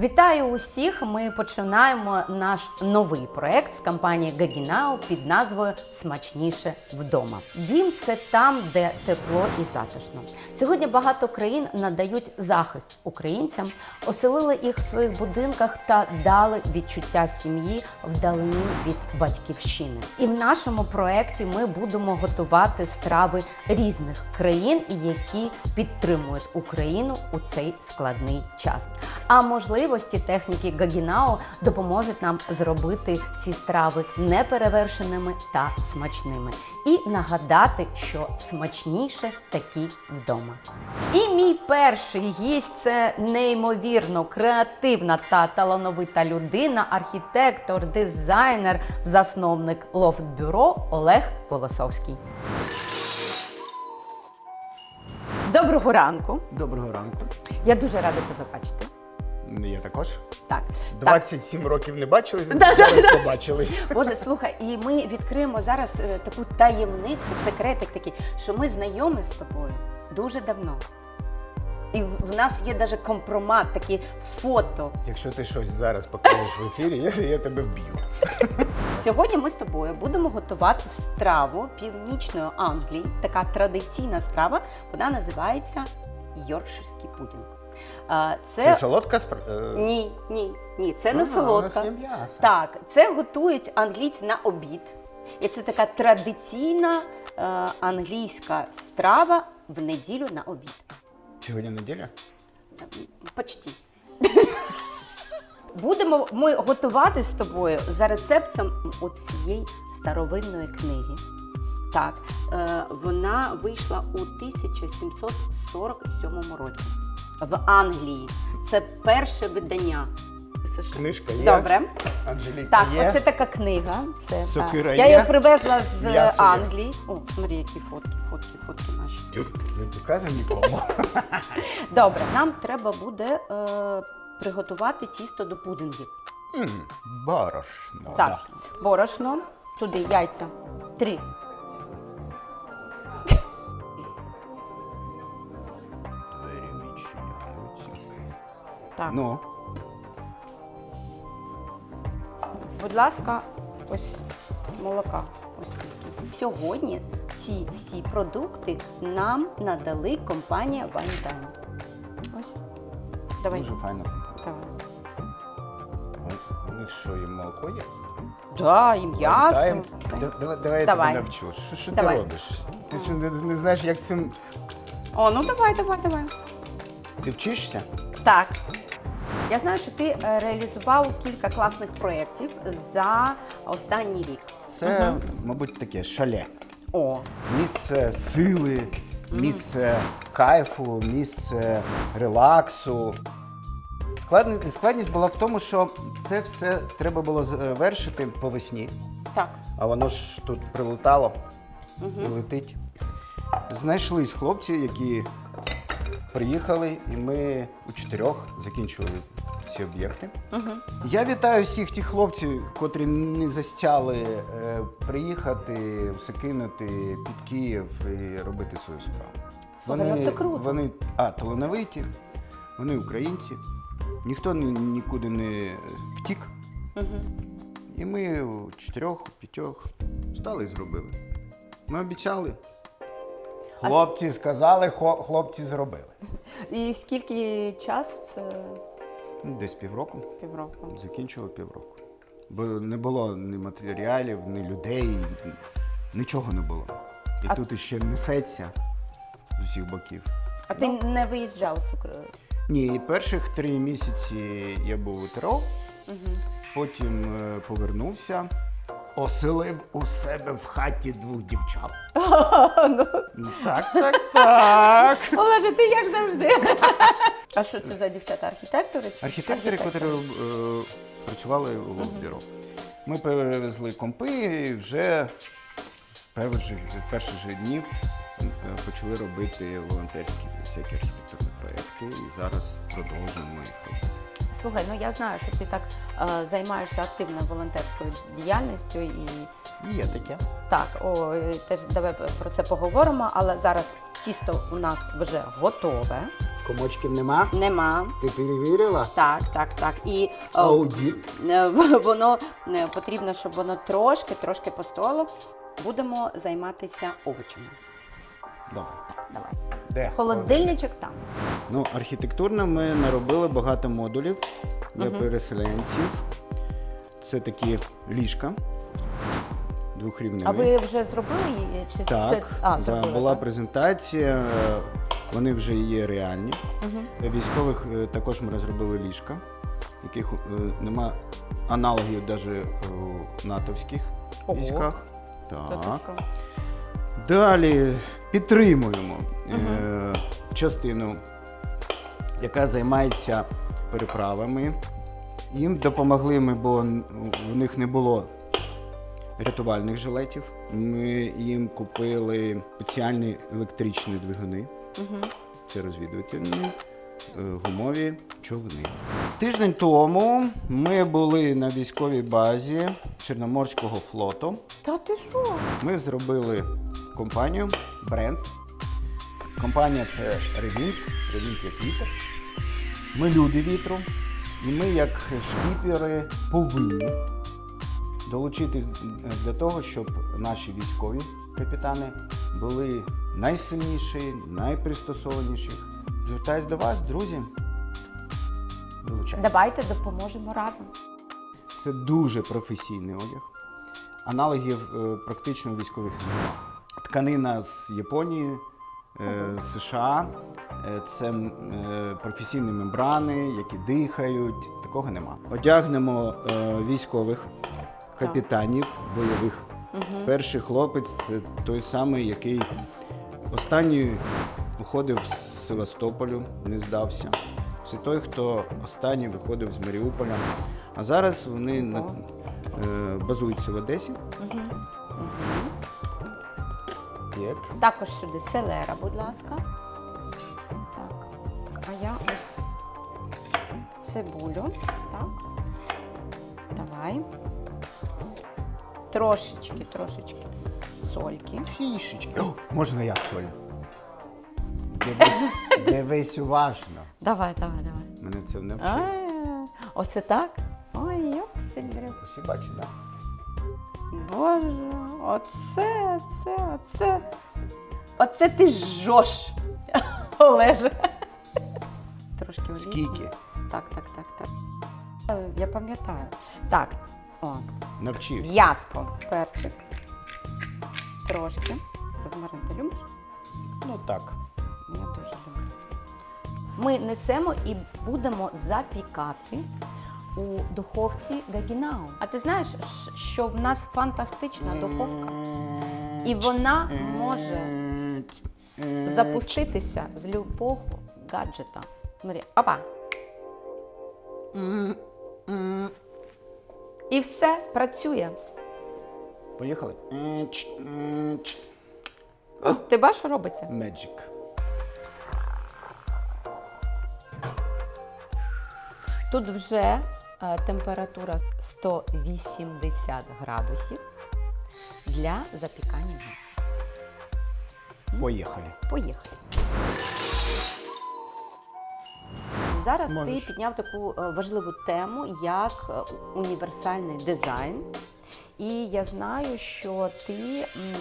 Вітаю усіх! Ми починаємо наш новий проект з компанії Гагінау під назвою Смачніше вдома. Дім це там, де тепло і затишно. Сьогодні багато країн надають захист українцям, оселили їх в своїх будинках та дали відчуття сім'ї вдалині від батьківщини. І в нашому проекті ми будемо готувати страви різних країн, які підтримують Україну у цей складний час. А можливості техніки Гагінао допоможуть нам зробити ці страви неперевершеними та смачними. І нагадати, що смачніше такі вдома. І мій перший гість це неймовірно креативна та талановита людина, архітектор, дизайнер, засновник лофт-бюро Олег Волосовський. Доброго ранку! Доброго ранку. Я дуже рада тебе бачити. Я також. Так, так. 27 років не бачились, Да, зараз побачились. Боже, слухай, і ми відкриємо зараз е, таку таємницю, секретик такий, що ми знайомі з тобою дуже давно. І в в нас є навіть компромат, такі фото. Якщо ти щось зараз покажеш в ефірі, я, я тебе вб'ю. Сьогодні ми з тобою будемо готувати страву північної Англії. Така традиційна страва. Вона називається Йоркширський пудінг. А, Це, Це, солодка справа? ні, ні, ні, це не у солодка. Так, це готують англійці на обід. І це така традиційна е, англійська страва в неділю на обід. Сьогодні неділя? Почти. Будемо ми готувати з тобою за рецептом оцієї старовинної книги. Так, е, вона вийшла у 1747 році в Англії. Це перше видання. Книжка є. Добре. Анжеліка Так, є. оце така книга. Це, Сокира так. є? Я її привезла з е, М'ясо є? Англії. О, смотри, які фотки, фотки, фотки наші. Не показуй нікому. Добре, нам треба буде е, приготувати тісто до пудингів. М, Борошно. Так, борошно, туди яйця. Три. Так. Ну, Будь ласка, ось з молока. Ось тільки. Сьогодні ці всі продукти нам надали компанія Вайнтайм. Ось. Давай. дуже файно. Давай. У них що, і молоко є? Да, і м'ясо. Да- Давай, давай я Давай. тебе навчу. Що, що ти Давай. робиш? Ти що, не, не знаєш, як цим... О, ну давай, давай, давай. Ти вчишся? Так. Я знаю, що ти е, реалізував кілька класних проєктів за останній рік. Це, мабуть, таке шале. О, Місце сили, місце кайфу, місце релаксу. Складність, складність була в тому, що це все треба було завершити по весні, так. а воно ж тут прилетало і летить. Знайшлись хлопці, які приїхали, і ми у чотирьох закінчували ці об'єкти. Я вітаю всіх тих хлопців, котрі не застяли е, приїхати, все кинути під Київ і робити свою справу. Слухай, ну це круто. Вони а, талановиті, вони українці, ніхто ні- нікуди не втік. І ми у чотирьох, у п'ятьох стали і зробили. Ми обіцяли. Хлопці сказали, хо- хлопці зробили. І скільки часу? Це Десь півроку. півроку. Закінчили півроку. Бо не було ні матеріалів, ні людей, нічого не було. І А- тут іще несеться з усіх боків. А ти не виїжджав з України? Ні, перших три місяці я був у ТРО, потім е, повернувся, оселив у себе в хаті двох дівчат. Ну, Так, так, так. Олеже, ти як завжди. А що це за дівчата? Архітектори? Чи Архітектори, котрі е, працювали у бюро. Ми перевезли компи і вже з перших, перших же днів е, почали робити волонтерські всякі архітектурні проєкти і зараз продовжуємо їх робити. Слухай, ну я знаю, що ти так е, займаєшся активно волонтерською діяльністю і Є таке. так, о, теж давай про це поговоримо, але зараз тісто у нас вже готове. Комочків нема? Нема. Ти перевірила? Так, так, так. І е, Аудіт. е, воно е, потрібно, щоб воно трошки, трошки постояло. Будемо займатися овочами. Добре. Давай. Де? Холодильничок там. Ну, архітектурно ми наробили багато модулів для переселенців. Це такі ліжка двохрівневі. А ви вже зробили її? Чи Так, це а, да, зробили, була так? презентація, е, вони вже є реальні. Для Військових е, також ми розробили ліжка, яких е, нема аналогів навіть у натовських Ого. військах. Та ти Так. що? Далі підтримуємо е, частину, яка займається переправами. Їм допомогли ми, бо в них не було рятувальних жилетів. Ми їм купили спеціальні електричні двигуни. Це розвідувальні е, гумові човни. Тиждень тому ми були на військовій базі Чорноморського флоту. Та ти що? Ми зробили компанію, бренд. Компанія це Ревінт, Ревінт як вітер. Ми люди вітру. І ми, як шкіпери, повинні долучитись для того, щоб наші військові капітани були найсильніші, найпристосованіші. Звертаюсь до вас, друзі. Долучайтесь. Давайте допоможемо разом. Це дуже професійний одяг. Аналогів е, практично військових немає. Тканина з Японії, е, США. Е, це е, професійні мембрани, які дихають. Такого нема. Одягнемо військових капітанів бойових. Перший хлопець це той самий, який останній уходив з Севастополю, не здався. Це той, хто останній виходив з Маріуполя. А зараз вони на, е, базуються в Одесі. Як? Також сюди селера, будь ласка. Так. А я ось цибулю. Так. Давай. Трошечки, трошечки сольки. Фішечки. О, можна я соль? Дивись, дивись уважно. Давай, давай, давай. Мене це не вчив. А, Оце так? Ой, йопсель. Всі бачать, так? Боже, оце, це, оце. Оце ти жжош, Олеже. Трошки олійки. Скільки? Так, так, так, так. Е, Я пам'ятаю. Так, о, Навчився. м'яско, перчик. Трошки. Розмарин ти любиш? Ну так. Я дуже люблю. Ми несемо і будемо запікати у духовці Гагінау. А ти знаєш, що в нас фантастична духовка? І вона може запуститися з любого гаджета. Смотри, опа. І все працює. Поїхали. Ти бачиш, що робиться? Magic. Тут вже температура 180 градусів для запікання м'яса. Поїхали. Поїхали. Зараз Можеш. ти підняв таку е, важливу тему, як е, універсальний дизайн. І я знаю, що ти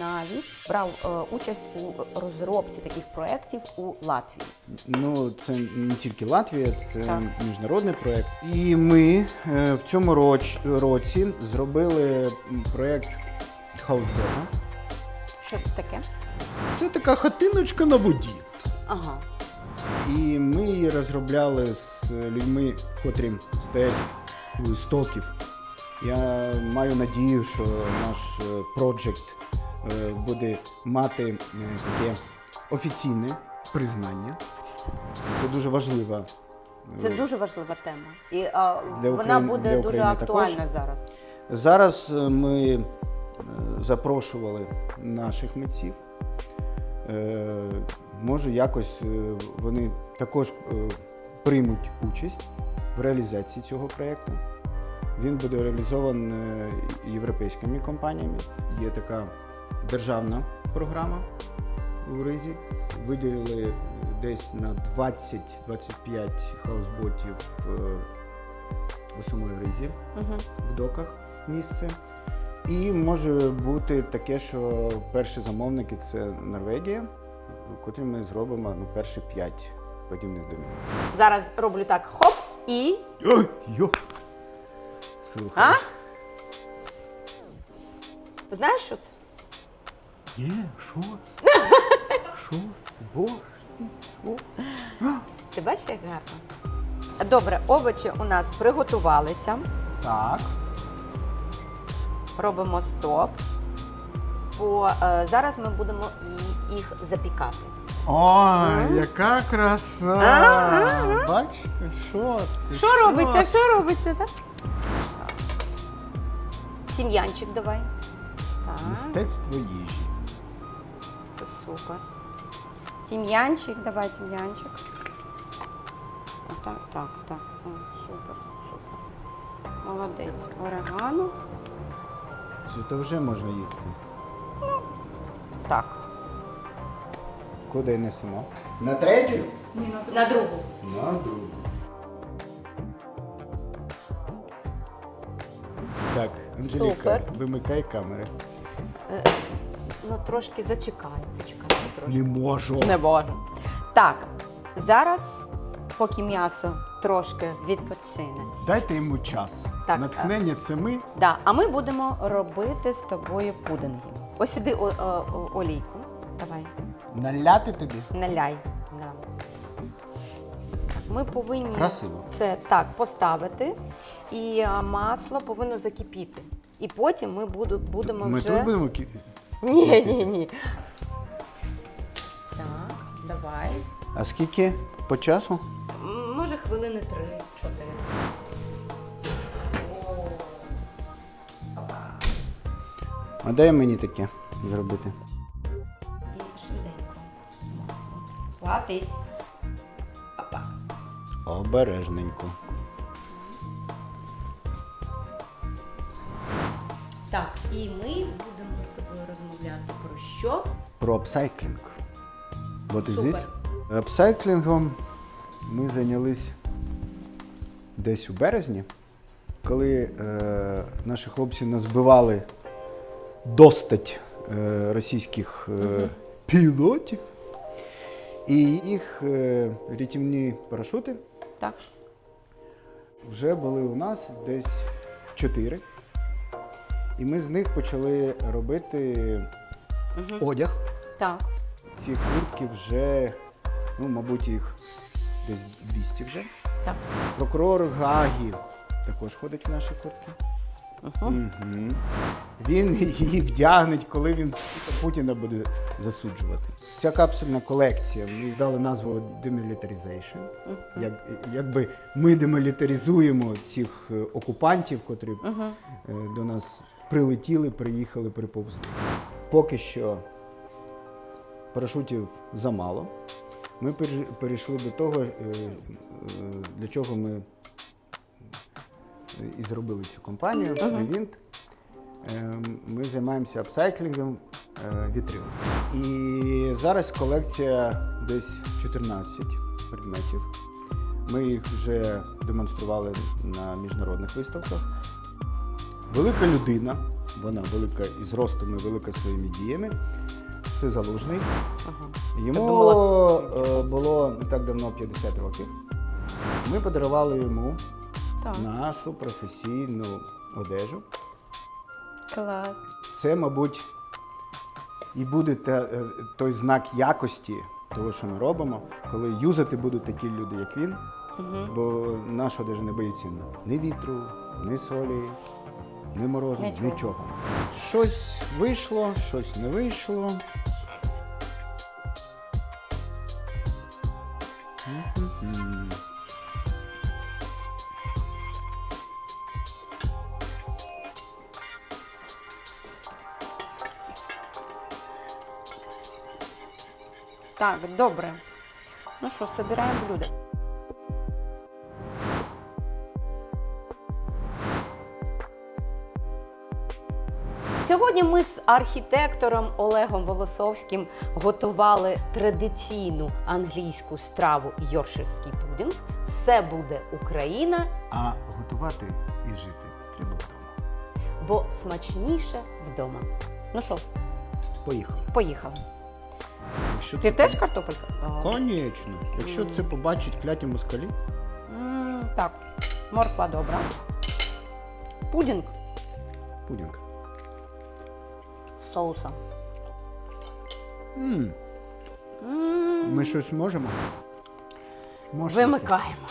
навіть брав е, участь у розробці таких проєктів у Латвії. Ну, це не тільки Латвія, це Так. міжнародний проєкт. І ми е, в цьому роч, році зробили проєкт Хаусдога. Що це таке? Це така хатиночка на воді. Ага. І ми її розробляли з людьми, котрі стоять у істоків. Я маю надію, що наш е, проджект е, буде мати е, таке офіційне признання. Це дуже важливо. Це дуже важлива тема. І а, Для вона України- буде для дуже актуальна також. зараз. Зараз ми запрошували наших митців. Може, якось вони також приймуть участь в реалізації цього проєкту. Він буде реалізований е, європейськими компаніями. Є така державна програма, у ризі. Виділили десь на 20-25 хаусботів е, у самої ризі Угу. в доках місце. І може бути таке, що перші замовники це Норвегія, котрі ми зробимо ну, перші 5 подібних домів. Зараз роблю так хоп і. Ой, йо! Слухай. А? Знаєш, що це? Є, що це? Що це? Боже. Ти бачиш, як гарно? Добре, овочі у нас приготувалися. Так. Робимо стоп. Бо е, зараз ми будемо і- їх запікати. Ой, яка краса! Ага. Бачите, що це? Що робиться? Що робиться, так? Тім'янчик давай. Так, Мистецтво їжі. це супер. Тім'янчик, давай тім'янчик. Отак, так, так. О, супер, супер. Молодець. Орегано. Це то вже можна їсти. Так. Куди несемо? На третю? На другу. На другу. Так, Анжеліка, Супер. вимикай камери. Ну, трошки зачекай, зачекай трошки. Не можу. Не можу. Так, зараз, поки м'ясо трошки відпочине. Дайте йому час. Так, Натхнення це ми. Да, а ми будемо робити з тобою пудинги. Ось сюди о- о- о- олійку. Давай, Наляти тобі. наляй. Да. Ми повинні Красиво. це так поставити, і а, масло повинно закипіти. І потім ми буду, будемо Ми вже. тут будемо кі- Ні, ні, ні. Так, давай. А скільки по часу? М, Може хвилини три-чотири. А дай мені таке зробити. І швиденько. Хватить. Обережненько. Так, і ми будемо з тобою розмовляти про що? Про апсайклінг. Is Супер. Апсайклінгом ми зайнялись десь у березні, коли е, наші хлопці назбивали достать е, російських е, пілотів, і їх е, рятівні парашути Так. вже були у нас десь чотири. І ми з них почали робити одяг. Так. Ці куртки вже, ну, мабуть, їх десь 200 вже. Так. Прокурор Гагі також ходить в наші куртки. Угу. Він її вдягне, коли він Путіна буде засуджувати. Ця капсульна колекція, ми дали назву Demilitarization. Як, якби ми демілітаризуємо цих е, окупантів, котрі е, до нас прилетіли, приїхали, приповзли. Поки що парашутів замало. Ми перейшли до того, е, е, для чого ми і зробили цю компанію Prevint. Е, Ми займаємося апсайклінгом е, вітрил. І зараз колекція десь 14 предметів. Ми їх вже демонстрували на міжнародних виставках. Велика людина, вона велика і зростом, і велика своїми діями. Це залужний. Йому е, було не так давно 50 років. Ми подарували йому Так. нашу професійну одежу. Клас. Це, мабуть, і буде те, е, той знак якості того, що ми робимо, коли юзати будуть такі люди, як він. Бо наша одежа не боїться ні вітру, ні солі, ні морозу, Нічого. нічого. Щось вийшло, щось не вийшло. Мгм. Так, добре. Ну що, собираємо блюдо. Сьогодні ми з архітектором Олегом Волосовським готували традиційну англійську страву йорширський пудінг. Це буде Україна, А готувати і жити треба вдома. бо смачніше вдома. Ну що, Поїхали. поїхали. Якщо Ти це теж картопелька? Так. Конечно. Якщо це побачать кляті москалі, М, Так, морква добра. Пудінг пудінг. з соусом. м Ми щось можемо? Можете? Вимикаємо.